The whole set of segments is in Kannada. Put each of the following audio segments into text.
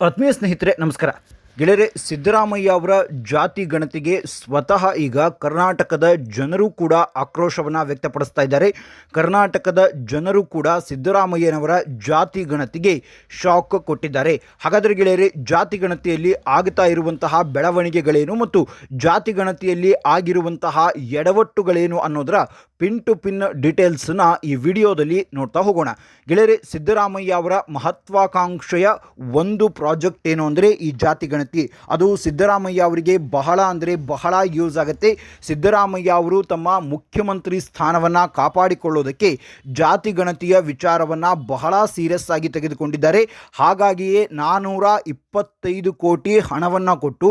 ಆತ್ಮೀಯ ಸ್ನೇಹಿತರೆ, ನಮಸ್ಕಾರ. ಗೆಳೆಯರೆ, ಸಿದ್ದರಾಮಯ್ಯ ಅವರ ಜಾತಿ ಗಣತಿಗೆ ಸ್ವತಃ ಈಗ ಕರ್ನಾಟಕದ ಜನರು ಕೂಡ ಆಕ್ರೋಶವನ್ನು ವ್ಯಕ್ತಪಡಿಸ್ತಾ ಇದ್ದಾರೆ. ಕರ್ನಾಟಕದ ಜನರು ಕೂಡ ಸಿದ್ದರಾಮಯ್ಯನವರ ಜಾತಿ ಗಣತಿಗೆ ಶಾಕ್ ಕೊಟ್ಟಿದ್ದಾರೆ. ಹಾಗಾದರೆ ಗೆಳೆಯರೆ, ಜಾತಿ ಗಣತಿಯಲ್ಲಿ ಆಗ್ತಾ ಇರುವಂತಹ ಬೆಳವಣಿಗೆಗಳೇನು ಮತ್ತು ಜಾತಿ ಗಣತಿಯಲ್ಲಿ ಆಗಿರುವಂತಹ ಎಡವಟ್ಟುಗಳೇನು ಅನ್ನೋದರ ಪಿನ್ ಟು ಪಿನ್ ಡೀಟೇಲ್ಸನ್ನು ಈ ವಿಡಿಯೋದಲ್ಲಿ ನೋಡ್ತಾ ಹೋಗೋಣ. ಗೆಳೆಯರೆ, ಸಿದ್ದರಾಮಯ್ಯ ಅವರ ಮಹತ್ವಾಕಾಂಕ್ಷೆಯ ಒಂದು ಪ್ರಾಜೆಕ್ಟ್ ಏನು ಅಂದರೆ ಈ ಜಾತಿ ಗಣತಿ. ಅದು ಸಿದ್ದರಾಮಯ್ಯ ಅವರಿಗೆ ಬಹಳ ಅಂದರೆ ಬಹಳ ಯೂಸ್ ಆಗುತ್ತೆ. ಸಿದ್ದರಾಮಯ್ಯ ಅವರು ತಮ್ಮ ಮುಖ್ಯಮಂತ್ರಿ ಸ್ಥಾನವನ್ನು ಕಾಪಾಡಿಕೊಳ್ಳೋದಕ್ಕೆ ಜಾತಿ ಗಣತಿಯ ವಿಚಾರವನ್ನು ಬಹಳ ಸೀರಿಯಸ್ ಆಗಿ ತೆಗೆದುಕೊಂಡಿದ್ದಾರೆ. ಹಾಗಾಗಿಯೇ ನಾನ್ನೂರ ಇಪ್ಪತ್ತೈದು ಕೋಟಿ ಹಣವನ್ನು ಕೊಟ್ಟು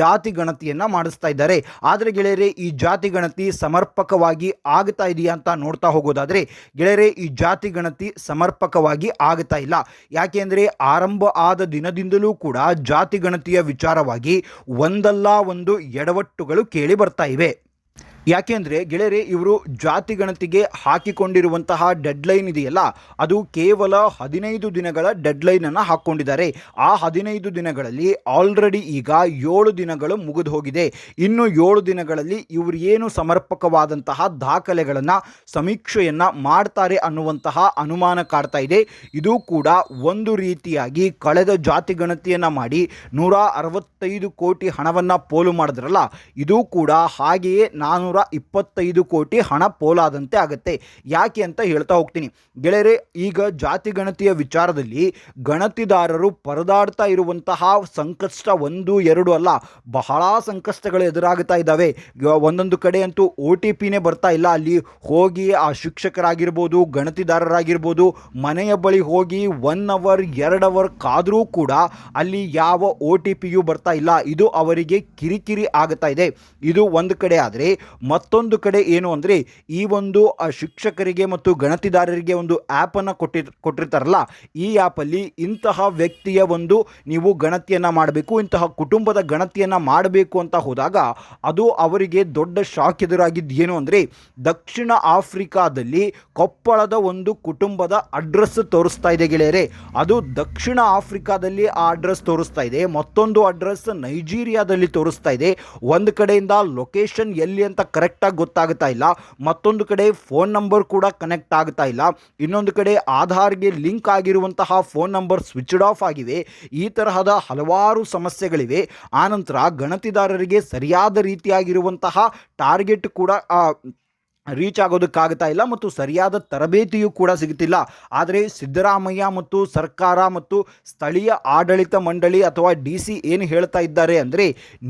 ಜಾತಿ ಗಣತಿಯನ್ನು ಮಾಡಿಸ್ತಾ ಇದ್ದಾರೆ. ಆದರೆ ಗೆಳೆಯರೆ, ಈ ಜಾತಿ ಗಣತಿ ಸಮರ್ಪಕವಾಗಿ ಆಗ್ತಾ ಇದೆಯಾ ಅಂತ ನೋಡ್ತಾ ಹೋಗೋದಾದರೆ ಗೆಳೆಯರೇ, ಈ ಜಾತಿ ಗಣತಿ ಸಮರ್ಪಕವಾಗಿ ಆಗ್ತಾ ಇಲ್ಲ. ಯಾಕೆಂದರೆ ಆರಂಭ ಆದ ದಿನದಿಂದಲೂ ಕೂಡ ಜಾತಿ ಗಣತಿಯ ವಿಚಾರವಾಗಿ ಒಂದಲ್ಲ ಒಂದು ಎಡವಟ್ಟುಗಳು ಕೇಳಿ ಬರ್ತಾ ಇವೆ. ಯಾಕೆಂದರೆ ಗೆಳೆಯರೇ, ಇವರು ಜಾತಿ ಗಣತಿಗೆ ಹಾಕಿಕೊಂಡಿರುವಂತಹ ಡೆಡ್ಲೈನ್ ಇದೆಯಲ್ಲ, ಅದು ಕೇವಲ ಹದಿನೈದು ದಿನಗಳ ಡೆಡ್ಲೈನನ್ನು ಹಾಕ್ಕೊಂಡಿದ್ದಾರೆ. ಆ ಹದಿನೈದು ದಿನಗಳಲ್ಲಿ ಆಲ್ರೆಡಿ ಈಗ ಏಳು ದಿನಗಳು ಮುಗಿದು ಹೋಗಿದೆ ಇನ್ನು ಏಳು ದಿನಗಳಲ್ಲಿ ಇವರು ಏನು ಸಮರ್ಪಕವಾದಂತಹ ದಾಖಲೆಗಳನ್ನು, ಸಮೀಕ್ಷೆಯನ್ನು ಮಾಡ್ತಾರೆ ಅನ್ನುವಂತಹ ಅನುಮಾನ ಕಾಡ್ತಾ ಇದೆ. ಇದು ಕೂಡ ಒಂದು ರೀತಿಯಾಗಿ ಕಳೆದ ಜಾತಿ ಗಣತಿಯನ್ನು ಮಾಡಿ ನೂರ ಅರವತ್ತೈದು ಕೋಟಿ ಹಣವನ್ನು ಪೋಲು ಮಾಡಿದ್ರಲ್ಲ, ಇದು ಕೂಡ ಹಾಗೆಯೇ ನಾನ್ನೂರ ಇಪ್ಪತ್ತೈದು ಕೋಟಿ ಹಣ ಪೋಲಾದಂತೆ ಆಗುತ್ತೆ. ಯಾಕೆ ಅಂತ ಹೇಳ್ತಾ ಹೋಗ್ತೀನಿ. ಗೆಳೆಯರೆ, ಈಗ ಜಾತಿ ಗಣತಿಯ ವಿಚಾರದಲ್ಲಿ ಗಣತಿದಾರರು ಪರದಾಡ್ತಾ ಇರುವಂತಹ ಸಂಕಷ್ಟ ಒಂದು, ಎರಡು ಅಲ್ಲ, ಬಹಳ ಸಂಕಷ್ಟಗಳು ಎದುರಾಗ್ತಾ ಇದ್ದಾವೆ. ಒಂದೊಂದು ಕಡೆ ಅಂತೂ ಒ ಟಿ ಪಿನೇ ಬರ್ತಾ ಇಲ್ಲ. ಅಲ್ಲಿ ಹೋಗಿ ಆ ಶಿಕ್ಷಕರಾಗಿರ್ಬೋದು, ಗಣತಿದಾರರಾಗಿರ್ಬೋದು, ಮನೆಯ ಬಳಿ ಹೋಗಿ ಒನ್ ಅವರ್ ಎರಡು ಅವರ್ ಕಾದರೂ ಕೂಡ ಅಲ್ಲಿ ಯಾವ ಒ ಟಿ ಪಿಯು ಬರ್ತಾ ಇಲ್ಲ. ಇದು ಅವರಿಗೆ ಕಿರಿಕಿರಿ ಆಗ್ತಾ ಇದೆ. ಇದು ಒಂದು ಕಡೆ ಆದರೆ ಮತ್ತೊಂದು ಕಡೆ ಏನು ಅಂದರೆ ಈ ಒಂದು ಶಿಕ್ಷಕರಿಗೆ ಮತ್ತು ಗಣತಿದಾರರಿಗೆ ಒಂದು ಆ್ಯಪನ್ನು ಕೊಟ್ಟಿ, ಕೊಟ್ಟಿರ್ತಾರಲ್ಲ, ಈ ಆ್ಯಪಲ್ಲಿ ಇಂತಹ ವ್ಯಕ್ತಿಯ ಒಂದು ನೀವು ಗಣತಿಯನ್ನು ಮಾಡಬೇಕು, ಇಂತಹ ಕುಟುಂಬದ ಗಣತಿಯನ್ನು ಮಾಡಬೇಕು ಅಂತ ಹೋದಾಗ ಅದು ಅವರಿಗೆ ದೊಡ್ಡ ಶಾಕ್ ಎದುರಾಗಿದ್ದು ಏನು ಅಂದರೆ ದಕ್ಷಿಣ ಆಫ್ರಿಕಾದಲ್ಲಿ ಕೊಪ್ಪಳದ ಒಂದು ಕುಟುಂಬದ ಅಡ್ರೆಸ್ ತೋರಿಸ್ತಾ ಇದೆ ಗೆಳೆಯರೆ. ಅದು ದಕ್ಷಿಣ ಆಫ್ರಿಕಾದಲ್ಲಿ ಆ ಅಡ್ರೆಸ್ ತೋರಿಸ್ತಾ ಇದೆ, ಮತ್ತೊಂದು ಅಡ್ರೆಸ್ ನೈಜೀರಿಯಾದಲ್ಲಿ ತೋರಿಸ್ತಾ ಇದೆ. ಒಂದು ಕಡೆಯಿಂದ ಲೊಕೇಶನ್ ಎಲ್ಲಿ ಅಂತ ಕರೆಕ್ಟಾಗಿ ಗೊತ್ತಾಗ್ತಾ ಇಲ್ಲ. ಮತ್ತೊಂದು ಕಡೆ ಫೋನ್ ನಂಬರ್ ಕೂಡ ಕನೆಕ್ಟ್ ಆಗ್ತಾ ಇಲ್ಲ. ಇನ್ನೊಂದು ಕಡೆ ಆಧಾರ್ಗೆ ಲಿಂಕ್ ಆಗಿರುವಂತಹ ಫೋನ್ ನಂಬರ್ ಸ್ವಿಚ್ಡ್ ಆಫ್ ಆಗಿವೆ. ಈ ತರಹದ ಹಲವಾರು ಸಮಸ್ಯೆಗಳಿವೆ. ಆನಂತರ ಗಣತಿದಾರರಿಗೆ ಸರಿಯಾದ ರೀತಿಯಾಗಿರುವಂತಹ ಟಾರ್ಗೆಟ್ ಕೂಡ ರೀಚ್ ಆಗೋದಕ್ಕಾಗ್ತಾ ಇಲ್ಲ ಮತ್ತು ಸರಿಯಾದ ತರಬೇತಿಯೂ ಕೂಡ ಸಿಗುತ್ತಿಲ್ಲ. ಆದರೆ ಸಿದ್ದರಾಮಯ್ಯ ಮತ್ತು ಸರ್ಕಾರ ಮತ್ತು ಸ್ಥಳೀಯ ಆಡಳಿತ ಮಂಡಳಿ ಅಥವಾ ಡಿ ಸಿ ಏನು ಹೇಳ್ತಾ ಇದ್ದಾರೆ ಅಂದರೆ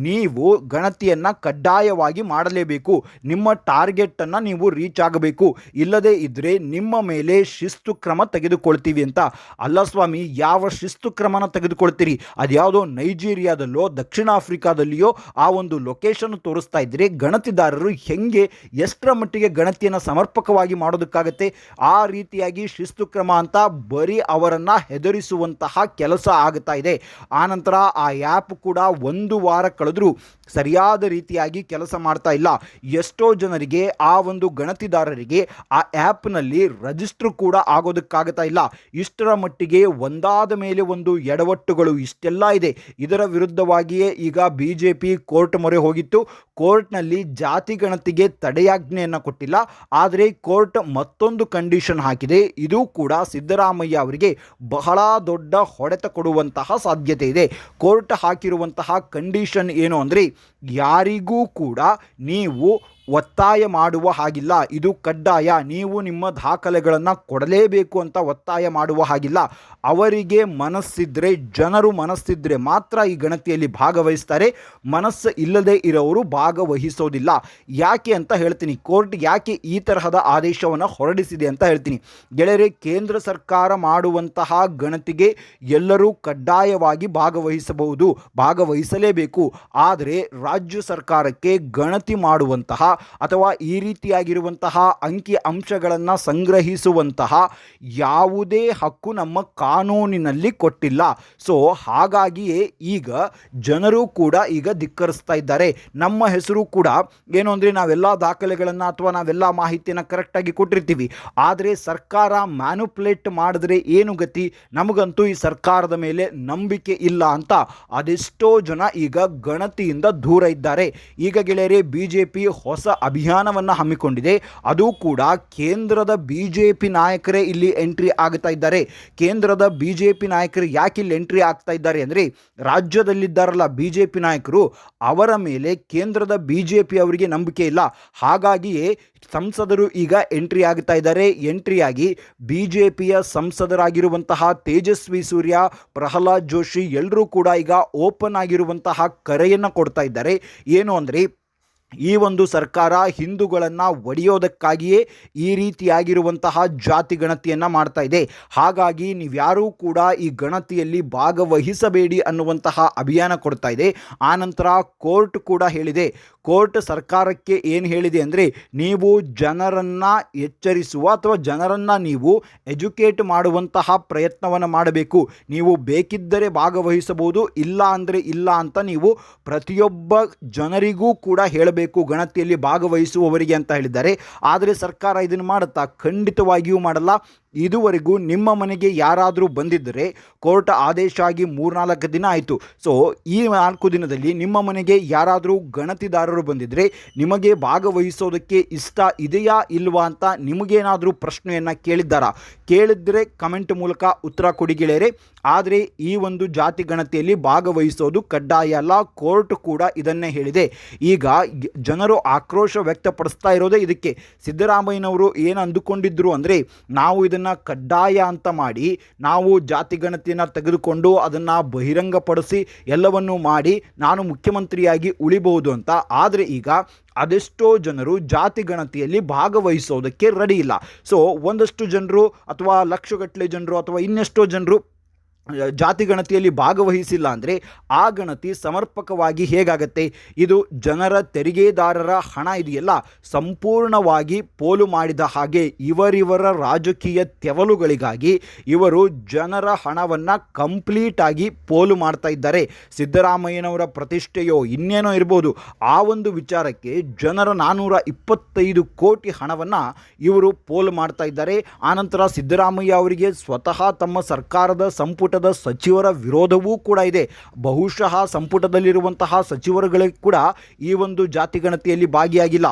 ನೀವು ಗಣತಿಯನ್ನು ಕಡ್ಡಾಯವಾಗಿ ಮಾಡಲೇಬೇಕು. ನಿಮ್ಮ ಟಾರ್ಗೆಟನ್ನು ನೀವು ರೀಚ್ ಆಗಬೇಕು. ಇಲ್ಲದೇ ಇದ್ದರೆ ನಿಮ್ಮ ಮೇಲೆ ಶಿಸ್ತು ಕ್ರಮ ತೆಗೆದುಕೊಳ್ತೀವಿ ಅಂತ. ಅಲ್ಲ ಸ್ವಾಮಿ, ಯಾವ ಶಿಸ್ತು ಕ್ರಮನ ತೆಗೆದುಕೊಳ್ತೀರಿ? ಅದ್ಯಾವುದೋ ನೈಜೀರಿಯಾದಲ್ಲೋ, ದಕ್ಷಿಣ ಆಫ್ರಿಕಾದಲ್ಲಿಯೋ ಆ ಒಂದು ಲೊಕೇಶನ್ ತೋರಿಸ್ತಾ ಇದ್ದರೆ ಗಣತಿದಾರರು ಹೆಂಗೆ ಎಷ್ಟರ ಮಟ್ಟಿಗೆ ಗಣತಿಯನ್ನು ಸಮರ್ಪಕವಾಗಿ ಮಾಡೋದಕ್ಕಾಗತ್ತೆ. ಆ ರೀತಿಯಾಗಿ ಶಿಸ್ತು ಕ್ರಮ ಅಂತ ಬರೀ ಅವರನ್ನು ಹೆದರಿಸುವಂತಹ ಕೆಲಸ ಆಗ್ತಾ ಇದೆ. ಆನಂತರ ಆ ಆ್ಯಪ್ ಕೂಡ ಒಂದು ವಾರ ಕಳೆದರೂ ಸರಿಯಾದ ರೀತಿಯಾಗಿ ಕೆಲಸ ಮಾಡ್ತಾ ಇಲ್ಲ. ಎಷ್ಟೋ ಜನರಿಗೆ, ಆ ಒಂದು ಗಣತಿದಾರರಿಗೆ ಆ ಆ್ಯಪ್ನಲ್ಲಿ ರಜಿಸ್ಟ್ರ್ ಕೂಡ ಆಗೋದಕ್ಕಾಗ್ತಾ ಇಲ್ಲ. ಇಷ್ಟರ ಮಟ್ಟಿಗೆ ಒಂದಾದ ಮೇಲೆ ಒಂದು ಎಡವಟ್ಟುಗಳು ಇಷ್ಟೆಲ್ಲ ಇದೆ. ಇದರ ವಿರುದ್ಧವಾಗಿಯೇ ಈಗ ಬಿ ಜೆ ಪಿ ಕೋರ್ಟ್ ಮೊರೆ ಹೋಗಿತ್ತು. ಕೋರ್ಟ್ನಲ್ಲಿ ಜಾತಿ ಗಣತಿಗೆ ತಡೆಯಾಜ್ಞೆಯನ್ನು ಕೊಟ್ಟಿಲ್ಲ, ಆದರೆ ಕೋರ್ಟ್ ಮತ್ತೊಂದು ಕಂಡೀಷನ್ ಹಾಕಿದೆ. ಇದು ಕೂಡ ಸಿದ್ದರಾಮಯ್ಯ ಅವರಿಗೆ ಬಹಳ ದೊಡ್ಡ ಹೊಡೆತ ಕೊಡುವಂತಹ ಸಾಧ್ಯತೆ ಇದೆ. ಕೋರ್ಟ್ ಹಾಕಿರುವಂತಹ ಕಂಡೀಷನ್ ಏನು ಅಂದರೆ, ಯಾರಿಗೂ ಕೂಡ ನೀವು ಒತ್ತಾಯ ಮಾಡುವ ಹಾಗಿಲ್ಲ. ಇದು ಕಡ್ಡಾಯ. ನೀವು ನಿಮ್ಮ ದಾಖಲೆಗಳನ್ನು ಕೊಡಲೇಬೇಕು ಅಂತ ಒತ್ತಾಯ ಮಾಡುವ ಹಾಗಿಲ್ಲ. ಅವರಿಗೆ ಮನಸ್ಸಿದ್ರೆ, ಜನರು ಮನಸ್ಸಿದ್ರೆ ಮಾತ್ರ ಈ ಗಣತಿಯಲ್ಲಿ ಭಾಗವಹಿಸ್ತಾರೆ. ಮನಸ್ಸು ಇಲ್ಲದೆ ಇರೋರು ಭಾಗವಹಿಸೋದಿಲ್ಲ. ಯಾಕೆ ಅಂತ ಹೇಳ್ತೀನಿ. ಕೋರ್ಟ್ ಯಾಕೆ ಈ ತರಹದ ಆದೇಶವನ್ನು ಹೊರಡಿಸಿದೆ ಅಂತ ಹೇಳ್ತೀನಿ. ಗೆಳೆಯರೆ, ಕೇಂದ್ರ ಸರ್ಕಾರ ಮಾಡುವಂತಹ ಗಣತಿಗೆ ಎಲ್ಲರೂ ಕಡ್ಡಾಯವಾಗಿ ಭಾಗವಹಿಸಬಹುದು, ಭಾಗವಹಿಸಲೇಬೇಕು. ಆದರೆ ರಾಜ್ಯ ಸರ್ಕಾರಕ್ಕೆ ಗಣತಿ ಮಾಡುವಂತಹ ಅಥವಾ ಈ ರೀತಿಯಾಗಿರುವಂತಹ ಅಂಕಿ ಅಂಶಗಳನ್ನು ಸಂಗ್ರಹಿಸುವಂತಹ ಯಾವುದೇ ಹಕ್ಕು ನಮ್ಮ ಕಾನೂನಿನಲ್ಲಿ ಕೊಟ್ಟಿಲ್ಲ. ಸೊ ಹಾಗಾಗಿಯೇ ಈಗ ಜನರು ಕೂಡ ಈಗ ಧಿಕ್ಕರಿಸ್ತಾ ಇದ್ದಾರೆ. ನಮ್ಮ ಹೆಸರು ಕೂಡ ಏನು ಅಂದರೆ ನಾವೆಲ್ಲ ದಾಖಲೆಗಳನ್ನು ಅಥವಾ ನಾವೆಲ್ಲ ಮಾಹಿತಿಯನ್ನು ಕರೆಕ್ಟಾಗಿ ಕೊಟ್ಟಿರ್ತೀವಿ. ಆದರೆ ಸರ್ಕಾರ ಮ್ಯಾನುಪ್ಲೇಟ್ ಮಾಡಿದ್ರೆ ಏನು ಗತಿ? ನಮಗಂತೂ ಈ ಸರ್ಕಾರದ ಮೇಲೆ ನಂಬಿಕೆ ಇಲ್ಲ ಅಂತ ಅದೆಷ್ಟೋ ಜನ ಈಗ ಗಣತಿಯಿಂದ ದೂರ ಇದ್ದಾರೆ. ಈಗ ಗೆಳೆಯರೆ ಬಿ ಜೆ ಪಿ ಹೊಸ ಅಭಿಯಾನವನ್ನು ಹಮ್ಮಿಕೊಂಡಿದೆ. ಅದು ಕೂಡ ಕೇಂದ್ರದ ಬಿ ಜೆ ಪಿ ನಾಯಕರೇ ಇಲ್ಲಿ ಎಂಟ್ರಿ ಆಗ್ತಾ ಇದ್ದಾರೆ. ಕೇಂದ್ರದ ಬಿ ಜೆ ಪಿ ನಾಯಕರು ಯಾಕೆ ಇಲ್ಲಿ ಎಂಟ್ರಿ ಆಗ್ತಾ ಇದ್ದಾರೆ ಅಂದರೆ ರಾಜ್ಯದಲ್ಲಿದ್ದಾರಲ್ಲ ಬಿ ಜೆ ಪಿ ನಾಯಕರು, ಅವರ ಮೇಲೆ ಕೇಂದ್ರದ ಬಿ ಜೆ ಪಿ ಅವರಿಗೆ ನಂಬಿಕೆ ಇಲ್ಲ. ಹಾಗಾಗಿಯೇ ಸಂಸದರು ಈಗ ಎಂಟ್ರಿ ಆಗ್ತಾ ಇದ್ದಾರೆ. ಎಂಟ್ರಿಯಾಗಿ ಬಿ ಜೆ ಪಿಯ ಸಂಸದರಾಗಿರುವಂತಹ ತೇಜಸ್ವಿ ಸೂರ್ಯ, ಪ್ರಹ್ಲಾದ್ ಜೋಶಿ ಎಲ್ಲರೂ ಕೂಡ ಈಗ ಓಪನ್ ಆಗಿರುವಂತಹ ಕರೆಯನ್ನು ಕೊಡ್ತಾ ಇದ್ದಾರೆ. ಏನು ಅಂದರೆ ಈ ಒಂದು ಸರ್ಕಾರ ಹಿಂದೂಗಳನ್ನು ಒಡೆಯೋದಕ್ಕಾಗಿಯೇ ಈ ರೀತಿಯಾಗಿರುವಂತಹ ಜಾತಿ ಗಣತಿಯನ್ನು ಮಾಡ್ತಾ ಇದೆ. ಹಾಗಾಗಿ ನೀವ್ಯಾರೂ ಕೂಡ ಈ ಗಣತಿಯಲ್ಲಿ ಭಾಗವಹಿಸಬೇಡಿ ಅನ್ನುವಂತಹ ಅಭಿಯಾನ ಕೊಡ್ತಾ ಇದೆ. ಆನಂತರ ಕೋರ್ಟ್ ಕೂಡ ಹೇಳಿದೆ. ಕೋರ್ಟ್ ಸರ್ಕಾರಕ್ಕೆ ಏನು ಹೇಳಿದೆ ಅಂದರೆ, ನೀವು ಜನರನ್ನು ಎಚ್ಚರಿಸುವ ಅಥವಾ ಜನರನ್ನು ನೀವು ಎಜುಕೇಟ್ ಮಾಡುವಂತಹ ಪ್ರಯತ್ನವನ್ನು ಮಾಡಬೇಕು. ನೀವು ಬೇಕಿದ್ದರೆ ಭಾಗವಹಿಸಬಹುದು, ಇಲ್ಲ ಅಂದರೆ ಇಲ್ಲ ಅಂತ ನೀವು ಪ್ರತಿಯೊಬ್ಬ ಜನರಿಗೂ ಕೂಡ ಹೇಳಬೇಕು. ಗಣತಿಯಲ್ಲಿ ಭಾಗವಹಿಸುವವರಿಗೆ ಅಂತ ಹೇಳಿದ್ದಾರೆ. ಆದರೆ ಸರ್ಕಾರ ಇದನ್ನು ಮಾಡುತ್ತಾ ಖಂಡಿತವಾಗಿಯೂ ಮಾಡಲ್ಲ. ಇದುವರೆಗೂ ನಿಮ್ಮ ಮನೆಗೆ ಯಾರಾದರೂ ಬಂದಿದ್ದರೆ ಕೋರ್ಟ್ ಆದೇಶ ಆಗಿ ಮೂರ್ನಾಲ್ಕು ದಿನ ಆಯಿತು. ಸೊ ಈ ನಾಲ್ಕು ದಿನದಲ್ಲಿ ನಿಮ್ಮ ಮನೆಗೆ ಯಾರಾದರೂ ಗಣತಿದಾರರು ಬಂದಿದ್ದರೆ ನಿಮಗೆ ಭಾಗವಹಿಸೋದಕ್ಕೆ ಇಷ್ಟ ಇದೆಯಾ ಇಲ್ವಾ ಅಂತ ನಿಮಗೇನಾದರೂ ಪ್ರಶ್ನೆಯನ್ನು ಕೇಳಿದ್ದಾರಾ? ಕೇಳಿದರೆ ಕಮೆಂಟ್ ಮೂಲಕ ಉತ್ತರ ಕೊಡಿ ಗೆಳೆಯರೆ. ಆದರೆ ಈ ಒಂದು ಜಾತಿ ಗಣತಿಯಲ್ಲಿ ಭಾಗವಹಿಸೋದು ಕಡ್ಡಾಯ ಅಲ್ಲ. ಕೋರ್ಟ್ ಕೂಡ ಇದನ್ನೇ ಹೇಳಿದೆ. ಈಗ ಜನರು ಆಕ್ರೋಶ ವ್ಯಕ್ತಪಡಿಸ್ತಾ ಇರೋದೇ ಇದಕ್ಕೆ. ಸಿದ್ದರಾಮಯ್ಯನವರು ಏನು ಅಂದುಕೊಂಡಿದ್ರು ಅಂದರೆ, ನಾವು ಇದನ್ನು ಕಡ್ಡಾಯ ಅಂತ ಮಾಡಿ ನಾವು ಜಾತಿ ಗಣತಿಯನ್ನು ತೆಗೆದುಕೊಂಡು ಅದನ್ನು ಬಹಿರಂಗಪಡಿಸಿ ಎಲ್ಲವನ್ನೂ ಮಾಡಿ ನಾನು ಮುಖ್ಯಮಂತ್ರಿಯಾಗಿ ಉಳಿಬಹುದು ಅಂತ. ಆದರೆ ಈಗ ಅದೆಷ್ಟೋ ಜನರು ಜಾತಿ ಗಣತಿಯಲ್ಲಿ ಭಾಗವಹಿಸೋದಕ್ಕೆ ರೆಡಿ ಇಲ್ಲ. ಸೊ ಒಂದಷ್ಟು ಜನರು ಅಥವಾ ಲಕ್ಷಗಟ್ಟಲೆ ಜನರು ಅಥವಾ ಇನ್ನೆಷ್ಟೋ ಜನರು ಜಾತಿ ಗಣತಿಯಲ್ಲಿ ಭಾಗವಹಿಸಿಲ್ಲ ಅಂದರೆ ಆ ಗಣತಿ ಸಮರ್ಪಕವಾಗಿ ಹೇಗಾಗತ್ತೆ? ಇದು ಜನರ ತೆರಿಗೆದಾರರ ಹಣ ಇದೆಯಲ್ಲ, ಸಂಪೂರ್ಣವಾಗಿ ಪೋಲು ಮಾಡಿದ ಹಾಗೆ ಇವರಿವರ ರಾಜಕೀಯ ತೆವಲುಗಳಿಗಾಗಿ ಇವರು ಜನರ ಹಣವನ್ನು ಕಂಪ್ಲೀಟಾಗಿ ಪೋಲು ಮಾಡ್ತಾ ಇದ್ದಾರೆ. ಸಿದ್ದರಾಮಯ್ಯನವರ ಪ್ರತಿಷ್ಠೆಯೋ ಇನ್ನೇನೋ ಇರ್ಬೋದು. ಆ ಒಂದು ವಿಚಾರಕ್ಕೆ ಜನರ ನಾನ್ನೂರ ಇಪ್ಪತ್ತೈದು ಕೋಟಿ ಹಣವನ್ನು ಇವರು ಪೋಲು ಮಾಡ್ತಾ ಇದ್ದಾರೆ. ಆನಂತರ ಸಿದ್ದರಾಮಯ್ಯ ಅವರಿಗೆ ಸ್ವತಃ ತಮ್ಮ ಸರ್ಕಾರದ ಸಂಪುಟದ ಸಚಿವರ ವಿರೋಧವೂ ಕೂಡ ಇದೆ. ಬಹುಶಃ ಸಂಪುಟದಲ್ಲಿರುವಂತಹ ಸಚಿವರುಗಳಿಗೆ ಕೂಡ ಈ ಒಂದು ಜಾತಿ ಗಣತಿಯಲ್ಲಿ ಭಾಗಿಯಾಗಿಲ್ಲ.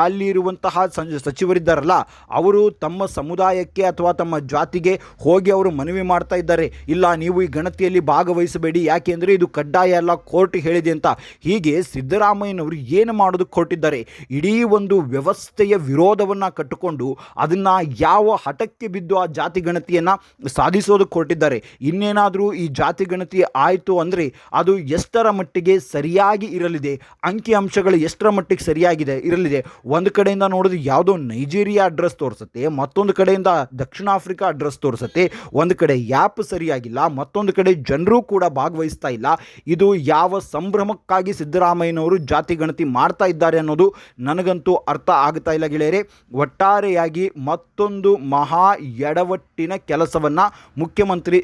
ಅಲ್ಲಿರುವಂತಹ ಸಚಿವರಿದ್ದಾರಲ್ಲ, ಅವರು ತಮ್ಮ ಸಮುದಾಯಕ್ಕೆ ಅಥವಾ ತಮ್ಮ ಜಾತಿಗೆ ಹೋಗಿ ಅವರು ಮನವಿ ಮಾಡ್ತಾ ಇದ್ದಾರೆ. ಇಲ್ಲ, ನೀವು ಈ ಗಣತಿಯಲ್ಲಿ ಭಾಗವಹಿಸಬೇಡಿ ಯಾಕೆಂದರೆ ಇದು ಕಡ್ಡಾಯ ಅಲ್ಲ ಕೋರ್ಟ್ ಹೇಳಿದೆ ಅಂತ. ಹೀಗೆ ಸಿದ್ದರಾಮಯ್ಯನವರು ಏನು ಮಾಡೋದಕ್ಕೆ ಕೊಟ್ಟಿದ್ದಾರೆ ಇಡೀ ಒಂದು ವ್ಯವಸ್ಥೆಯ ವಿರೋಧವನ್ನು ಕಟ್ಟಿಕೊಂಡು ಅದನ್ನು ಯಾವ ಹಠಕ್ಕೆ ಬಿದ್ದು ಆ ಜಾತಿ ಗಣತಿಯನ್ನು ಸಾಧಿಸೋದಕ್ಕೆ ಹೊರಟಿದ್ದಾರೆ. ಇನ್ನೇನಾದರೂ ಈ ಜಾತಿ ಗಣತಿ ಆಯಿತು ಅಂದರೆ ಅದು ಎಷ್ಟರ ಮಟ್ಟಿಗೆ ಸರಿಯಾಗಿ ಇರಲಿದೆ, ಅಂಕಿ ಅಂಶಗಳು ಎಷ್ಟರ ಮಟ್ಟಿಗೆ ಸರಿಯಾಗಿದೆ ಇರಲಿದೆ. ಒಂದು ಕಡೆಯಿಂದ ನೋಡೋದು ಯಾವುದೋ ನೈಜೀರಿಯಾ ಅಡ್ರೆಸ್ ತೋರಿಸುತ್ತೆ, ಮತ್ತೊಂದು ಕಡೆಯಿಂದ ದಕ್ಷಿಣ ಆಫ್ರಿಕಾ ಅಡ್ರೆಸ್ ತೋರಿಸುತ್ತೆ. ಒಂದು ಕಡೆ ಯಾಪ್ ಸರಿಯಾಗಿಲ್ಲ, ಮತ್ತೊಂದು ಕಡೆ ಜನರು ಕೂಡ ಭಾಗವಹಿಸ್ತಾ ಇಲ್ಲ. ಇದು ಯಾವ ಸಂಭ್ರಮಕ್ಕಾಗಿ ಸಿದ್ದರಾಮಯ್ಯನವರು ಜಾತಿ ಗಣತಿ ಮಾಡ್ತಾ ಇದ್ದಾರೆ ಅನ್ನೋದು ನನಗಂತೂ ಅರ್ಥ ಆಗ್ತಾ ಇಲ್ಲ ಗೆಳೆಯರೆ. ಒಟ್ಟಾರೆಯಾಗಿ ಮತ್ತೊಂದು ಮಹಾ ಎಡವಟ್ಟಿನ ಕೆಲಸವನ್ನು ಮುಖ್ಯಮಂತ್ರಿ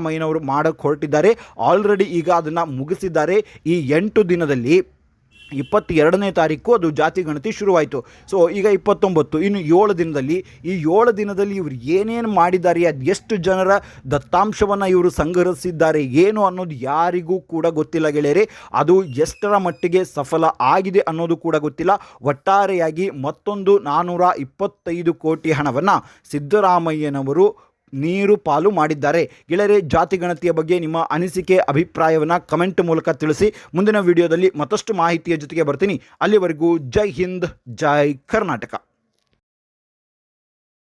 ಸಿದ್ದರಾಮಯ್ಯನವರು ಮಾಡಕ್ಕೆ ಹೊರಟಿದ್ದಾರೆ. ಆಲ್ರೆಡಿ ಈಗ ಅದನ್ನು ಮುಗಿಸಿದ್ದಾರೆ. ಈ ಎಂಟು ದಿನದಲ್ಲಿ ಇಪ್ಪತ್ತೆರಡನೇ ತಾರೀಕು ಅದು ಜಾತಿ ಗಣತಿ ಶುರುವಾಯಿತು. ಸೊ ಈಗ ಇಪ್ಪತ್ತೊಂಬತ್ತು, ಇನ್ನು ಏಳು ದಿನದಲ್ಲಿ ಈ ಏಳು ದಿನದಲ್ಲಿ ಇವರು ಏನೇನು ಮಾಡಿದ್ದಾರೆ, ಅದು ಎಷ್ಟು ಜನರ ದತ್ತಾಂಶವನ್ನು ಇವರು ಸಂಗ್ರಹಿಸಿದ್ದಾರೆ, ಏನು ಅನ್ನೋದು ಯಾರಿಗೂ ಕೂಡ ಗೊತ್ತಿಲ್ಲ ಗೆಳೆಯರೆ. ಅದು ಎಷ್ಟರ ಮಟ್ಟಿಗೆ ಸಫಲ ಆಗಿದೆ ಅನ್ನೋದು ಕೂಡ ಗೊತ್ತಿಲ್ಲ. ಒಟ್ಟಾರೆಯಾಗಿ ಮತ್ತೊಂದು ನಾನ್ನೂರ ಇಪ್ಪತ್ತೈದು ಕೋಟಿ ಹಣವನ್ನು ಸಿದ್ದರಾಮಯ್ಯನವರು ನೀರು ಪಾಲು ಮಾಡಿದ್ದಾರೆ. ಗೆಳೆಯರೆ, ಜಾತಿ ಗಣತಿಯ ಬಗ್ಗೆ ನಿಮ್ಮ ಅನಿಸಿಕೆ, ಅಭಿಪ್ರಾಯವನ್ನು ಕಮೆಂಟ್ ಮೂಲಕ ತಿಳಿಸಿ. ಮುಂದಿನ ವಿಡಿಯೋದಲ್ಲಿ ಮತ್ತಷ್ಟು ಮಾಹಿತಿಯ ಜೊತೆಗೆ ಬರ್ತೀನಿ. ಅಲ್ಲಿವರೆಗೂ ಜೈ ಹಿಂದ್, ಜೈ ಕರ್ನಾಟಕ.